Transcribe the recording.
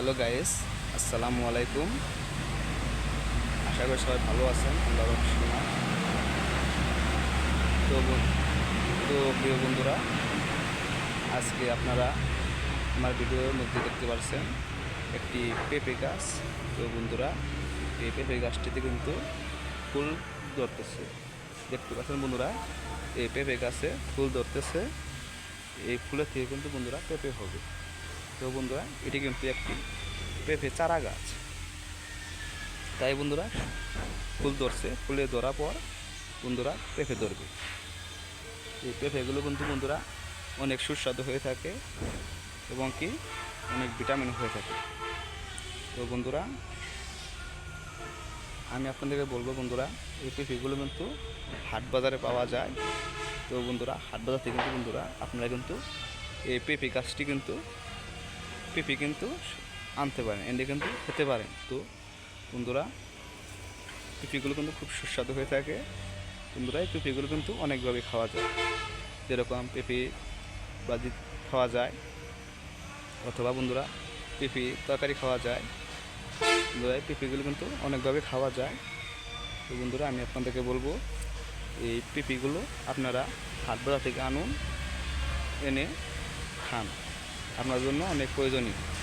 Hello guys, আসসালামু আলাইকুম। আশা করি সবাই ভালো আছেন আল্লাহ তো তো প্রিয় বন্ধুরা, আজকে আপনারা আমার ভিডিওর মধ্যে দেখতে পাচ্ছেন একটি পেঁপে গাছ। তো বন্ধুরা, এই পেঁপে গাছটিতে কিন্তু ফুল ধরতেছে। দেখতে পাচ্ছেন বন্ধুরা, এই পেঁপে গাছে ফুল ধরতেছে। এই ফুলের থেকে কিন্তু বন্ধুরা পেঁপে হবে। তো বন্ধুরা, এটি কিন্তু একটি পেঁপে চারা গাছ। তাই বন্ধুরা, ফুল ধরছে, ফুলে ধরার পর বন্ধুরা পেঁপে ধরবে। এই পেঁপেগুলো কিন্তু বন্ধুরা অনেক সুস্বাদু হয়ে থাকে এবং কি অনেক ভিটামিন হয়ে থাকে। তো বন্ধুরা, আমি আপনাদেরকে বলব বন্ধুরা, এই পেঁপেগুলো কিন্তু হাট বাজারে পাওয়া যায়। তো বন্ধুরা, হাট বাজার থেকে কিন্তু বন্ধুরা, আপনারা কিন্তু এই পেঁপে গাছটি কিন্তু পেঁপে কিন্তু আনতে পারেন এনে কিন্তু খেতে পারেন। তো বন্ধুরা, পেঁপেগুলো কিন্তু খুব সুস্বাদু হয়ে থাকে। বন্ধুরা, এই পেঁপেগুলো কিন্তু অনেকভাবে খাওয়া যায়। যেরকম পেঁপে বাজি খাওয়া যায়, অথবা বন্ধুরা, পেঁপে তরকারি খাওয়া যায়। বন্ধুরা, এই পেঁপেগুলো কিন্তু অনেকভাবে খাওয়া যায়। তো বন্ধুরা, আমি আপনাদেরকে বলব, এই পেঁপেগুলো আপনারা হাট বাজার থেকে আনুন, এনে খান। আপনার জন্য অনেক প্রয়োজনীয়।